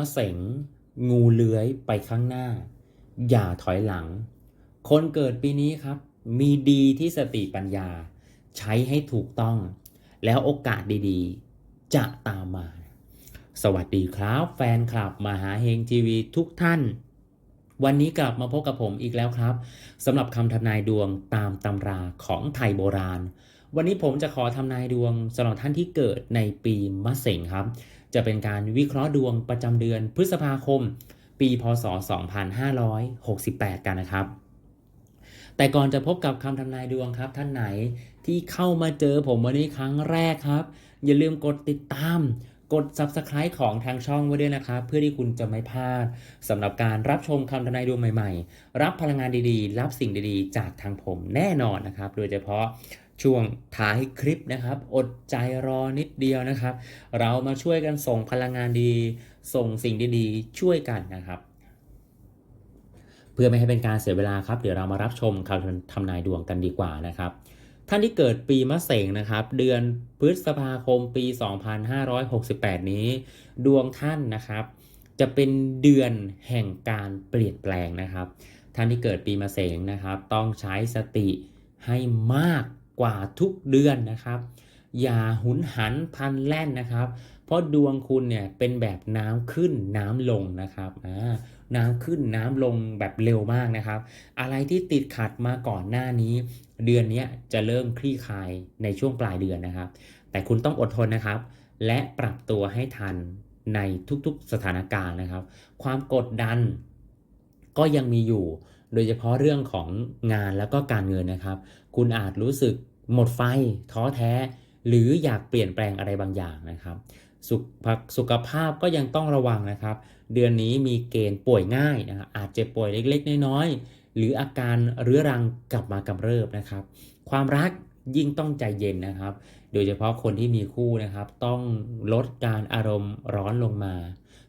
ปีมะเสงงูเลื้อยไปข้างหน้า อย่าถอยหลัง คนเกิดปีนี้ครับ มีดีที่สติปัญญา ใช้ให้ถูกต้อง แล้วโอกาสดีๆ จะตามมา สวัสดีครับ แฟนคลับมหาเฮงทีวีทุกท่าน วันนี้กลับมาพบกับผมอีกแล้วครับสำหรับคำทำนายดวงตามตำราของไทยโบราณ วันนี้ผมจะขอทำนายดวงสำหรับท่านที่เกิดในปีมะเสงครับ จะเป็นการวิเคราะห์ดวงประจำเดือนพฤษภาคม ปีพศ 2568 กันนะครับ แต่ก่อนจะพบกับคำทำนายดวงครับ ท่านไหนที่เข้ามาเจอผมวันนี้ครั้งแรกครับ อย่าลืมกดติดตามกด Subscribe ของทางช่องไว้ด้วยนะครับ เพื่อที่คุณจะไม่พลาดสำหรับการรับชมคำทำนายดวงใหม่ ๆ รับพลังงานดีๆ รับสิ่งดีๆ จากทางผมแน่นอนนะครับ โดยเฉพาะ ช่วงท้ายคลิปนะครับ อดใจรอนิดเดียวนะครับ เรามาช่วยกันส่งพลังงานดี ส่งสิ่งดีๆ ช่วยกันนะครับ เพื่อไม่ให้เป็นการเสียเวลาครับ เดี๋ยวเรามารับชมคำทำนายดวงกันดีกว่านะครับ ท่านที่เกิดปีมะเสงนะครับ เดือนพฤษภาคมปี 2568 นี้ ดวงท่านนะครับ จะเป็นเดือนแห่งการเปลี่ยนแปลงนะครับ ท่านที่เกิดปีมะเสงนะครับ ต้องใช้สติให้มาก กว่าทุกเดือนนะครับ อย่าหุนหันพันแล่นนะครับ เพราะดวงคุณเนี่ยเป็นแบบน้ำขึ้นน้ำลงนะครับน้ำขึ้นน้ำลงแบบเร็วมากนะครับ อะไรที่ติดขัดมาก่อนหน้านี้ เดือนนี้จะเริ่มคลี่คลายในช่วงปลายเดือนนะครับ แต่คุณต้องอดทนนะครับ และปรับตัวให้ทันในทุกๆสถานการณ์นะครับ ความกดดันก็ยังมีอยู่ โดยเฉพาะเรื่องของงานแล้วก็การเงินนะครับ คุณอาจรู้สึก หมดไฟท้อแท้ หรืออยากเปลี่ยนแปลงอะไรบางอย่างนะครับ สุขภาพสุขภาพก็ยังต้องระวังนะครับ เดือนนี้มีเกณฑ์ป่วยง่ายนะครับอาจเจ็บป่วยเล็กๆ น้อยๆ หรืออาการเรื้อรังกลับมากำเริบนะครับ ความรักยิ่งต้องใจเย็นนะครับ โดยเฉพาะคนที่มีคู่นะครับ ต้องลดการอารมณ์ร้อนลงมา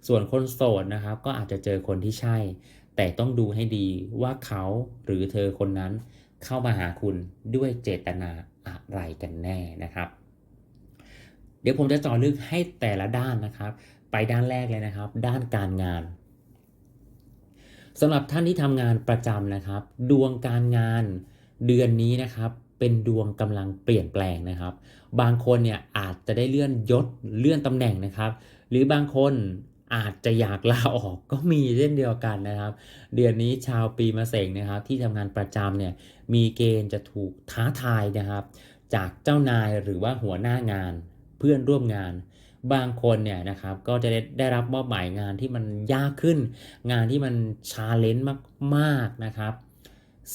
ส่วนคนโสดนะครับ ก็อาจจะเจอคนที่ใช่ แต่ต้องดูให้ดีว่าเขาหรือเธอคนนั้นเข้ามาหาคุณด้วยเจตนา อะไรกันแน่นะครับ เดี๋ยวผมจะเจาะลึกให้แต่ละด้านนะครับ ไปด้านแรกเลยนะครับ ด้านการงานสำหรับท่านที่ทำงานประจำนะครับ ดวงการงานเดือนนี้นะครับเป็นดวงกำลังเปลี่ยนแปลงนะครับ บางคนเนี่ยอาจจะได้เลื่อนยศเลื่อนตำแหน่งนะครับ หรือบางคน อาจจะอยากลาออกก็มีเช่นเดียวกันนะครับ เดือนนี้ชาวปีมะเสงนะครับ ที่ทำงานประจำเนี่ยมีเกณฑ์จะถูกท้าทายนะครับ จากเจ้านายหรือว่าหัวหน้างานเพื่อนร่วมงานบางคนเนี่ยนะครับก็จะได้ได้รับมอบหมายงานที่มันยากขึ้น งานที่มันชาเลนจ์มากๆนะครับ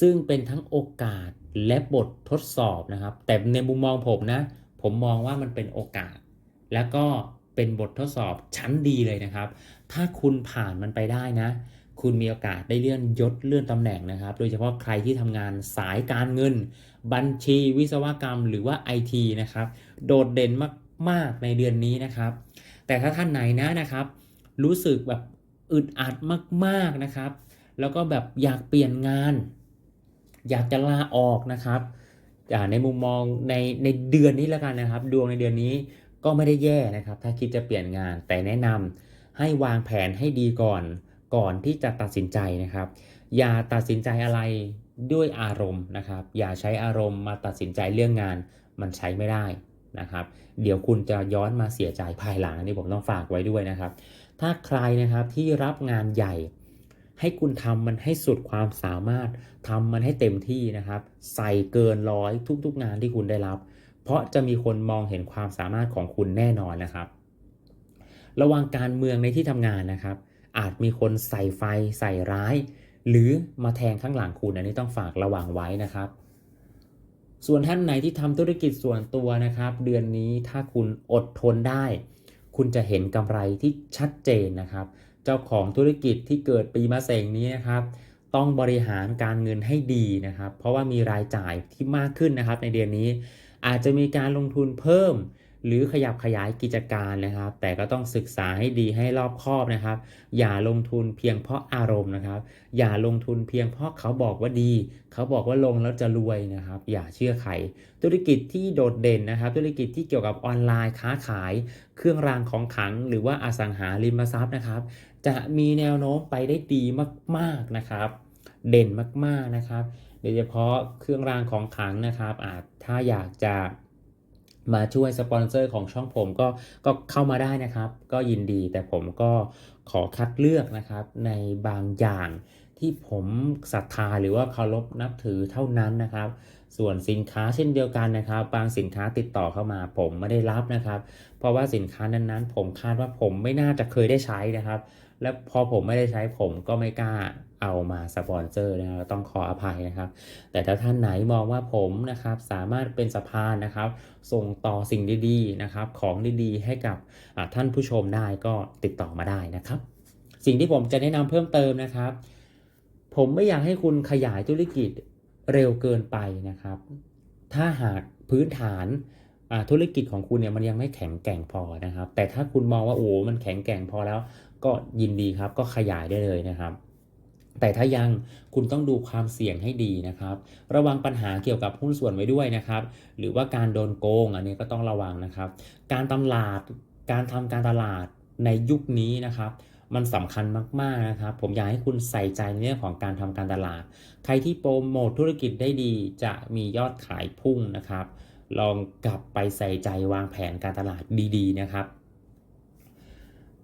ซึ่งเป็นทั้งโอกาสและบททดสอบนะครับ แต่ในมุมมองผมนะ ผมมองว่ามันเป็นโอกาส แล้วก็ เป็นบททดสอบชั้นดีเลยนะครับ ถ้าคุณผ่านมันไปได้นะ คุณมีโอกาสได้เลื่อนยศเลื่อนตำแหน่งนะครับ โดยเฉพาะใครที่ทำงานสายการเงิน บัญชีวิศวกรรมหรือว่า IT นะครับ โดดเด่นมากๆในเดือนนี้นะครับ แต่ถ้าท่านไหนนะนะครับ รู้สึกแบบอึดอัดมากๆนะครับ แล้วก็แบบอยากเปลี่ยนงาน อยากจะลาออกนะครับในมุมมองในในเดือนนี้แล้วกันนะครับ ดวงในเดือนนี้ ก็ไม่ได้แย่นะครับ ถ้าคิดจะเปลี่ยนงาน แต่แนะนำให้วางแผนให้ดีก่อนก่อนที่จะตัดสินใจนะครับ อย่าตัดสินใจอะไรด้วยอารมณ์นะครับ อย่าใช้อารมณ์มาตัดสินใจเรื่องงานมันใช้ไม่ได้นะครับ เดี๋ยวคุณจะย้อนมาเสียใจภายหลังนนี้ผมต้องฝากไว้ด้วยนะครับ ถ้าใครนะครับที่รับงานใหญ่ ให้คุณทำมันให้สุดความสามารถทำมันให้เต็มที่นะครับ ใส่เกินร้อยทุกๆงานที่คุณได้รับ เพราะจะมีคนมองเห็นความสามารถของคุณแน่นอนนะครับ ระวังการเมืองในที่ทำงานนะครับ อาจมีคนใส่ไฟใส่ร้าย หรือมาแทงข้างหลังคุณอันนี้ต้องฝากระวังไว้นะครับส่วนท่านไหนที่ทำธุรกิจส่วนตัวนะครับ เดือนนี้ถ้าคุณอดทนได้ คุณจะเห็นกำไรที่ชัดเจนนะครับ เจ้าของธุรกิจที่เกิดปีมะเสงนี้นะครับ ต้องบริหารการเงินให้ดีนะครับ เพราะว่ามีรายจ่ายที่มากขึ้นนะครับในเดือนนี้ อาจจะมีการลงทุนเพิ่ม หรือขยับขยายกิจการนะครับ แต่ก็ต้องศึกษาให้ดีให้รอบคอบนะครับ อย่าลงทุนเพียงเพราะอารมณ์นะครับ อย่าลงทุนเพียงเพราะเขาบอกว่าดี เขาบอกว่าลงแล้วจะรวยนะครับ อย่าเชื่อใครธุรกิจที่โดดเด่นนะครับ ธุรกิจที่เกี่ยวกับออนไลน์ค้าขาย เครื่องรางของขลัง หรือว่าอสังหาริมทรัพย์นะครับ จะมีแนวโน้มไปได้ดีมาก ๆนะครับ เด่นมากๆนะครับ ดยเฉพาะเครื่องรางของขลังนะครับอาจถ้าอยากจะมาช่วยสปอนเซอร์ของช่องผมก็ก็เข้ามาได้นะครับ ก็ยินดีแต่ผมก็ขอคัดเลือกนะครับในบางอย่างที่ผมศรัทธาหรือว่าเคารพนับถือเท่านั้นนะครับ ส่วนสินค้าเช่นเดียวกันนะครับ บางสินค้าติดต่อเข้ามา ผมไม่ได้รับนะครับ เพราะว่าสินค้านั้นๆ ผมคาดว่าผมไม่น่าจะเคยได้ใช้นะครับ และพอผมไม่ได้ใช้ผมก็ไม่กล้าเอามาสปอนเซอร์นะครับต้องขออภัยนะครับ แต่ถ้าท่านไหนมองว่าผมนะครับสามารถเป็นสะพานนะครับ ส่งต่อสิ่งดีๆนะครับของดีๆ ให้กับท่านผู้ชมได้ก็ติดต่อมาได้นะครับ สิ่งที่ผมจะแนะนำเพิ่มเติมนะครับ ผมไม่อยากให้คุณขยายธุรกิจเร็วเกินไปนะครับ ถ้าหากพื้นฐานธุรกิจของคุณเนี่ยมันยังไม่แข็งแกร่งพอนะครับ แต่ถ้าคุณมองว่าโอ้มันแข็งแกร่งพอแล้ว ก็ยินดีครับก็ขยายได้เลยนะครับ แต่ถ้ายังคุณต้องดูความเสี่ยงให้ดีนะครับ ระวังปัญหาเกี่ยวกับหุ้นส่วนไว้ด้วยนะครับ หรือว่าการโดนโกงอันนี้ก็ต้องระวังนะครับ การตลาดการทำการตลาดในยุคนี้นะครับมันสำคัญมากๆนะครับ ผมอยากให้คุณใส่ใจในเรื่องของการทำการตลาด ใครที่โปรโมทธุรกิจได้ดีจะมียอดขายพุ่งนะครับ ลองกลับไปใส่ใจวางแผนการตลาดดีๆนะครับ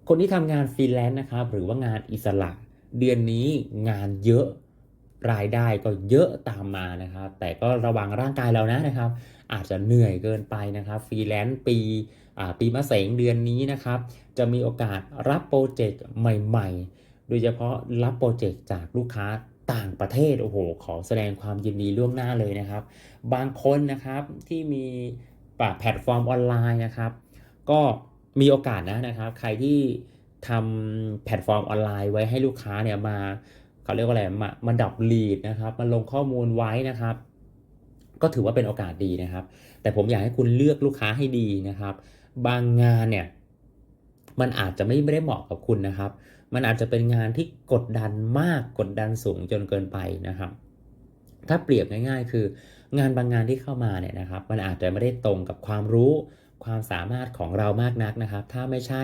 คนที่ทำงานฟรีแลนซ์นะครับหรือว่างานอิสระ เดือนนี้งานเยอะรายได้ก็เยอะตามมานะครับ แต่ก็ระวังร่างกายเรานะนะครับ อาจจะเหนื่อยเกินไปนะครับฟรีแลนซ์ปีอ่าปีมะเสงเดือนนี้นะครับ จะมีโอกาสรับโปรเจกต์ใหม่ๆ โดยเฉพาะรับโปรเจกต์จากลูกค้าต่างประเทศโอ้โห ขอแสดงความยินดีล่วงหน้าเลยนะครับ บางคนนะครับที่มีแพลตฟอร์มออนไลน์นะครับ ก็ มีโอกาสนะนะครับ ใครที่ทำแพลตฟอร์มออนไลน์ไว้ให้ลูกค้าเนี่ยมาเขาเรียกว่าอะไรมามาดับลีดนะครับมาลงข้อมูลไว้นะครับ ก็ถือว่าเป็นโอกาสดีนะครับ แต่ผมอยากให้คุณเลือกลูกค้าให้ดีนะครับ บางงานเนี่ยมันอาจจะไม่ได้เหมาะกับคุณนะครับ มันอาจจะเป็นงานที่กดดันมากกดดันสูงจนเกินไปนะครับ ถ้าเปรียบง่าย ๆ คือ งานบางงานที่เข้ามาเนี่ยนะครับ มันอาจจะไม่ได้ตรงกับความรู้ ความสามารถของเรามากนักนะครับ ถ้าไม่ใช่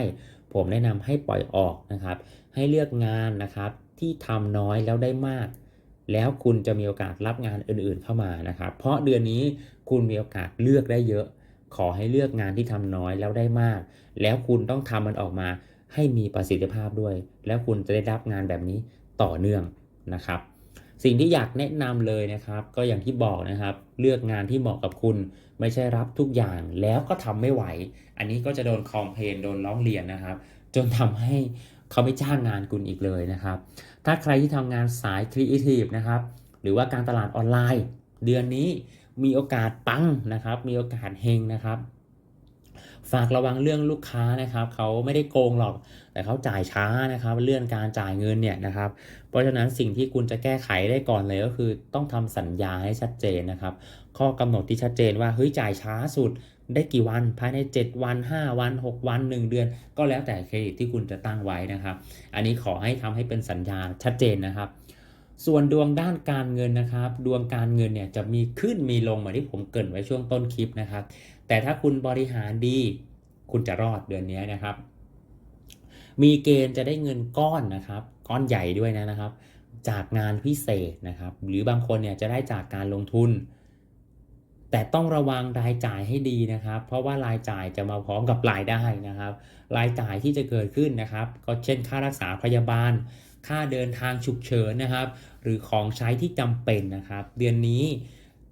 ผมแนะนำให้ปล่อยออกนะครับ ให้เลือกงานนะครับที่ทำน้อยแล้วได้มาก แล้วคุณจะมีโอกาสรับงานอื่นๆเข้ามานะครับ เพราะเดือนนี้คุณมีโอกาสเลือกได้เยอะ ขอให้เลือกงานที่ทำน้อยแล้วได้มาก แล้วคุณต้องทำมันออกมาให้มีประสิทธิภาพด้วย แล้วคุณจะได้รับงานแบบนี้ต่อเนื่องนะครับ สิ่งที่อยากแนะนำเลยนะครับ ก็อย่างที่บอกนะครับ เลือกงานที่เหมาะกับคุณ ไม่ใช่รับทุกอย่างแล้วก็ทำไม่ไหว อันนี้ก็จะโดนคอมเพนโดนร้องเรียนนะครับ จนทำให้เขาไม่จ้างงานคุณอีกเลยนะครับ ถ้าใครที่ทำงานสายครีเอทีฟนะครับ หรือว่าการตลาดออนไลน์ เดือนนี้มีโอกาสปังนะครับ มีโอกาสเฮงนะครับ ฝากระวังเรื่องลูกค้านะครับเขาไม่ได้โกงหรอก แต่เขาจ่ายช้านะครับ เลื่อนการจ่ายเงินเนี่ยนะครับ เพราะฉะนั้นสิ่งที่คุณจะแก้ไขได้ก่อนเลยก็คือ ต้องทำสัญญาให้ชัดเจนนะครับ ข้อกำหนดที่ชัดเจนว่าเฮ้ยจ่ายช้าสุดได้กี่วันภายใน 7 วัน 5 วัน 6 วัน 1 เดือน ก็แล้วแต่เครดิตที่คุณจะตั้งไว้นะครับ อันนี้ขอให้ทำให้เป็นสัญญาชัดเจนนะครับ ส่วนดวงด้านการเงินนะครับ ดวงการเงินเนี่ยจะมีขึ้นมีลงเหมือนที่ผมเกริ่นไว้ช่วงต้นคลิปนะครับ แต่ถ้าคุณบริหารดี คุณจะรอดเดือนนี้นะครับ มีเกณฑ์จะได้เงินก้อนนะครับ ก้อนใหญ่ด้วยนะนะครับ จากงานพิเศษนะครับ หรือบางคนเนี่ยจะได้จากการลงทุน แต่ต้องระวังรายจ่ายให้ดีนะครับ เพราะว่ารายจ่ายจะมาพร้อมกับรายได้นะครับ รายจ่ายที่จะเกิดขึ้นนะครับ ก็เช่นค่ารักษาพยาบาล ค่าเดินทางฉุกเฉินนะครับ หรือของใช้ที่จำเป็นนะครับ เดือนนี้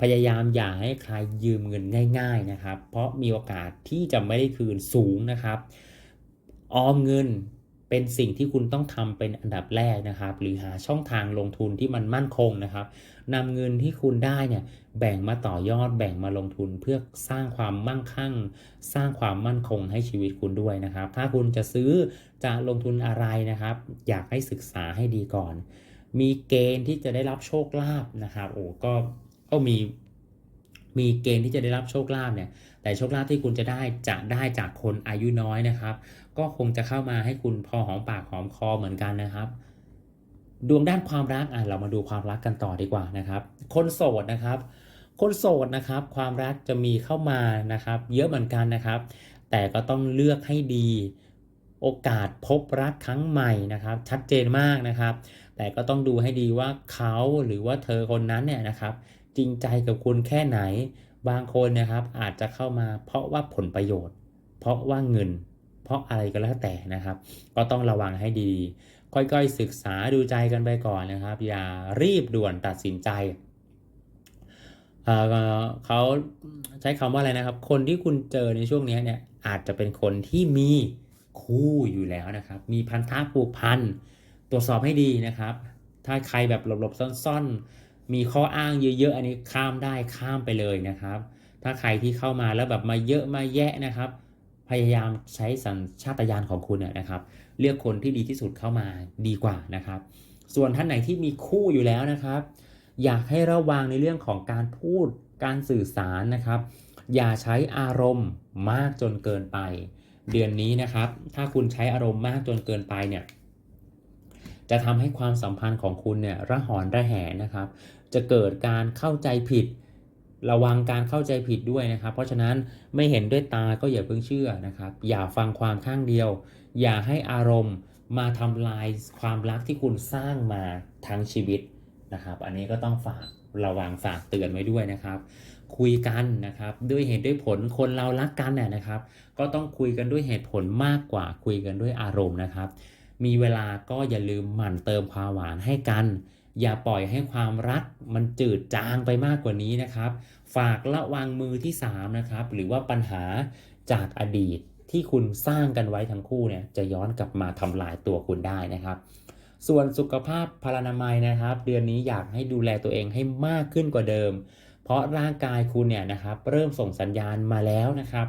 พยายามอย่าให้ใครยืมเงินง่าย ๆนะครับ เพราะมีโอกาสที่จะไม่ได้คืนสูงนะครับ ออมเงินเป็นสิ่งที่คุณต้องทำเป็นอันดับแรกนะครับ หรือหาช่องทางลงทุนที่มันมั่นคงนะครับนำเงินที่คุณได้เนี่ยแบ่งมาต่อยอดแบ่งมาลงทุนเพื่อสร้างความมั่งคั่ง สร้างความมั่นคงให้ชีวิตคุณด้วยนะครับ ถ้าคุณจะซื้อจะลงทุนอะไรนะครับ อยากให้ศึกษาให้ดีก่อน มีเกณฑ์ที่จะได้รับโชคลาภนะครับโอ้ก็ ก็มีมีเกณฑ์ที่จะได้รับโชคลาภเนี่ย แต่โชคลาภที่คุณจะได้จะได้จากคนอายุน้อยนะครับ ก็คงจะเข้ามาให้คุณพอหอมปากหอมคอเหมือนกันนะครับ ดวงด้านความรักอะเรามาดูความรักกันต่อดีกว่านะครับ คนโสดนะครับ คนโสดนะครับ ความรักจะมีเข้ามานะครับ เยอะเหมือนกันนะครับ แต่ก็ต้องเลือกให้ดี โอกาสพบรักครั้งใหม่นะครับ ชัดเจนมากนะครับ แต่ก็ต้องดูให้ดีว่าเขาหรือว่าเธอคนนั้นเนี่ยนะครับ จริงใจกับคุณแค่ไหน บางคนนะครับอาจจะเข้ามาเพราะว่าผลประโยชน์ เพราะว่าเงิน เพราะอะไรก็แล้วแต่นะครับ ก็ต้องระวังให้ดีค่อยๆศึกษาดูใจกันไปก่อนนะครับ อย่ารีบด่วนตัดสินใจเอ่อเขาใช้คำว่าอะไรนะครับ คนที่คุณเจอในช่วงนี้เนี่ยอาจจะเป็นคนที่มีคู่อยู่แล้วนะครับ มีพันธะผูกพัน ตรวจสอบให้ดีนะครับ ถ้าใครแบบหลบๆซ่อนๆ มีข้ออ้างเยอะๆ อันนี้ข้ามได้ข้ามไปเลยนะครับ ถ้าใครที่เข้ามาแล้วแบบมาเยอะมาแยะนะครับ พยายามใช้สัญชาตญาณของคุณนะครับ เลือกคนที่ดีที่สุดเข้ามาดีกว่านะครับ ส่วนท่านไหนที่มีคู่อยู่แล้วนะครับ อยากให้ระวังในเรื่องของการพูดการสื่อสารนะครับ อย่าใช้อารมณ์มากจนเกินไป เดือนนี้นะครับ ถ้าคุณใช้อารมณ์มากจนเกินไปเนี่ยจะทำให้ความสัมพันธ์ของคุณเนี่ยระหองระแหงนะครับ จะเกิดการเข้าใจผิด ระวังการเข้าใจผิดด้วยนะครับ เพราะฉะนั้นไม่เห็นด้วยตาก็อย่าเพิ่งเชื่อนะครับ อย่าฟังความข้างเดียว อย่าให้อารมณ์มาทำลายความรักที่คุณสร้างมาทั้งชีวิตนะครับ อันนี้ก็ต้องฝากระวังฝากเตือนไว้ด้วยนะครับ คุยกันนะครับด้วยเหตุด้วยผลคนเรารักกันน่ยนะครับ ก็ต้องคุยกันด้วยเหตุผลมากกว่าคุยกันด้วยอารมณ์นะครับ มีเวลาก็อย่าลืมหมั่นเติมความหวานให้กัน อย่าปล่อยให้ความรักมันจืดจางไปมากกว่านี้นะครับ ฝากระวังมือที่3นะครับหรือว่าปัญหาจากอดีตที่คุณสร้างกันไว้ทั้งคู่เนี่ยจะย้อนกลับมาทำลายตัวคุณได้นะครับ ส่วนสุขภาพพลานามัยนะครับ เดือนนี้อยากให้ดูแลตัวเองให้มากขึ้นกว่าเดิม เพราะร่างกายคุณเนี่ยนะครับเริ่มส่งสัญญาณมาแล้วนะครับ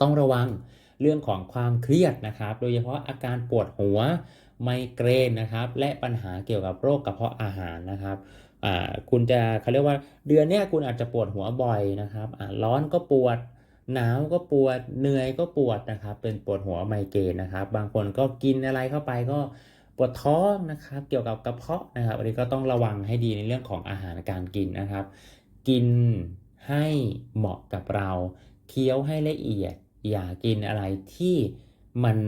ต้องระวังเรื่องของความเครียดนะครับ โดยเฉพาะอาการปวดหัว ไมเกรนนะครับและปัญหาเกี่ยวกับโรคกระเพาะอาหารนะครับคุณจะเขาเรียกว่าเดือนนี้คุณอาจจะปวดหัวบ่อยนะครับร้อนก็ปวดหนาวก็ปวดเหนื่อยก็ปวดนะครับ เป็นปวดหัวไมเกรนนะครับ บางคนก็กินอะไรเข้าไปก็ปวดท้องนะครับ เกี่ยวกับกระเพาะนะครับอันนี้ก็ต้องระวังให้ดีในเรื่องของอาหารการกินนะครับ กินให้เหมาะกับเรา เคี้ยวให้ละเอียด อย่ากินอะไรที่มัน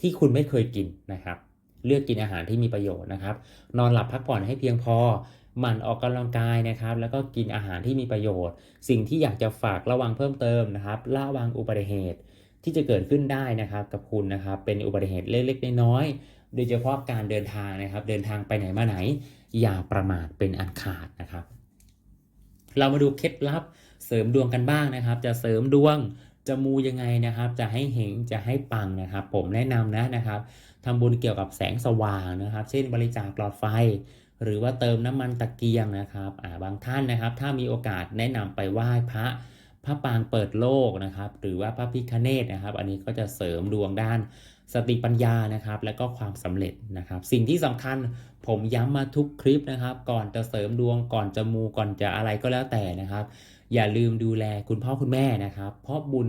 ที่คุณไม่เคยกินนะครับ เลือกกินอาหารที่มีประโยชน์นะครับ นอนหลับพักผ่อนให้เพียงพอหมั่นออกกำลังกายนะครับ แล้วก็กินอาหารที่มีประโยชน์ สิ่งที่อยากจะฝากระวังเพิ่มเติมนะครับระวังอุบัติเหตุที่จะเกิดขึ้นได้นะครับกับคุณนะครับ เป็นอุบัติเหตุเล็กๆน้อยๆโดยเฉพาะการเดินทางนะครับ เดินทางไปไหนมาไหน อย่าประมาทเป็นอันขาดนะครับ เรามาดูเคล็ดลับเสริมดวงกันบ้างนะครับ จะเสริมดวง จะมูยังไงนะครับ จะให้เฮงจะให้ปังนะครับ ผมแนะนำนะนะครับทำบุญเกี่ยวกับแสงสว่างนะครับ เช่นบริจาคหลอดไฟ หรือว่าเติมน้ำมันตะเกียงนะครับอ่าบางท่านนะครับ ถ้ามีโอกาสแนะนำไปไหว้พระพระปางเปิดโลกนะครับ หรือว่าพระพิคเนตนะครับ อันนี้ก็จะเสริมดวงด้านสติปัญญานะครับ และก็ความสำเร็จนะครับ สิ่งที่สำคัญผมย้ำมาทุกคลิปนะครับ ก่อนจะเสริมดวงก่อนจะมูก่อนจะอะไรก็แล้วแต่นะครับ อย่าลืมดูแลคุณพ่อคุณแม่นะครับ เพราะบุญ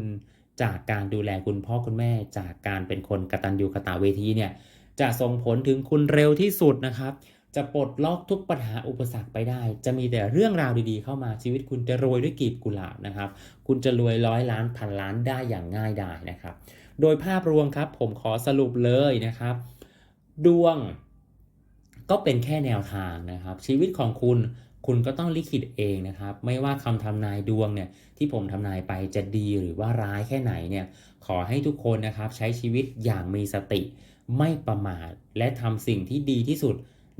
จากการดูแลคุณพ่อคุณแม่ จากการเป็นคนกตัญญูกตเวทีเนี่ยจะส่งผลถึงคุณเร็วที่สุดนะครับ จะปลดล็อกทุกปัญหาอุปสรรคไปได้ จะมีแต่เรื่องราวดีๆ เข้ามาชีวิตคุณจะรวยด้วยกีบกุหลาบนะครับ คุณจะรวยร้อยล้านพันล้านได้อย่างง่ายดายนะครับ โดยภาพรวมครับผมขอสรุปเลยนะครับ ดวงก็เป็นแค่แนวทางนะครับ ชีวิตของคุณ คุณก็ต้องลิขิตเองนะครับ ไม่ว่าคำทำนายดวงเนี่ยที่ผมทำนายไปจะดีหรือว่าร้ายแค่ไหนเนี่ยขอให้ทุกคนนะครับใช้ชีวิตอย่างมีสติ ไม่ประมาทและทำสิ่งที่ดีที่สุด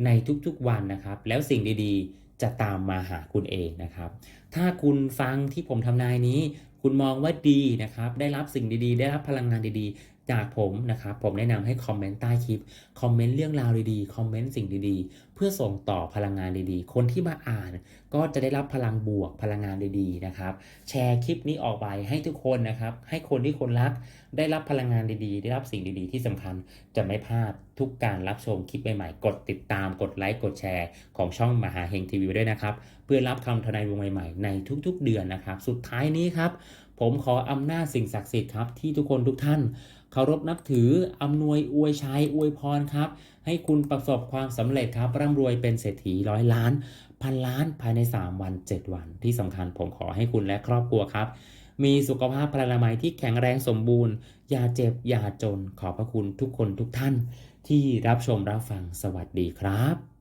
ในทุกๆวันนะครับ แล้วสิ่งดีๆ จะตามมาหาคุณเองนะครับ ถ้าคุณฟังที่ผมทำนายนี้ คุณมองว่าดีนะครับ ได้รับสิ่งดีๆ ได้รับพลังงานดีๆ จากผมนะครับ ผมแนะนำให้คอมเมนต์ใต้คลิป คอมเมนต์เรื่องราวดีๆ คอมเมนต์สิ่งดีๆ เพื่อส่งต่อพลังงานดีๆ คนที่มาอ่านก็จะได้รับพลังบวกพลังงานดีๆนะครับ แชร์คลิปนี้ออกไปให้ทุกคนนะครับ ให้คนที่คนรัก ได้รับพลังงานดีๆ ได้รับสิ่งดีๆ ที่สำคัญจะไม่พลาด ทุกการรับชมคลิปใหม่ๆ กดติดตามกดไลค์กดแชร์ของช่องมหาเฮงทีวีไว้ด้วยนะครับ เพื่อรับคำทนายวงใหม่ๆในทุกๆเดือนนะครับ สุดท้ายนี้ครับ ผมขออำนาจสิ่งศักดิ์สิทธิ์ครับที่ทุกคนทุกท่านเคารพนับถืออำนวยอวยชัยอวยพรครับ ให้คุณประสบความสำเร็จครับร่ำรวยเป็นเศรษฐีร้อยล้าน พันล้านภายใน 3 วัน 7 วัน ที่สำคัญผมขอให้คุณและครอบครัวครับมีสุขภาพพลานามัยที่แข็งแรงสมบูรณ์ อย่าเจ็บ อย่าจน ขอบพระคุณทุกคนทุกท่าน ที่รับชมรับฟังสวัสดีครับ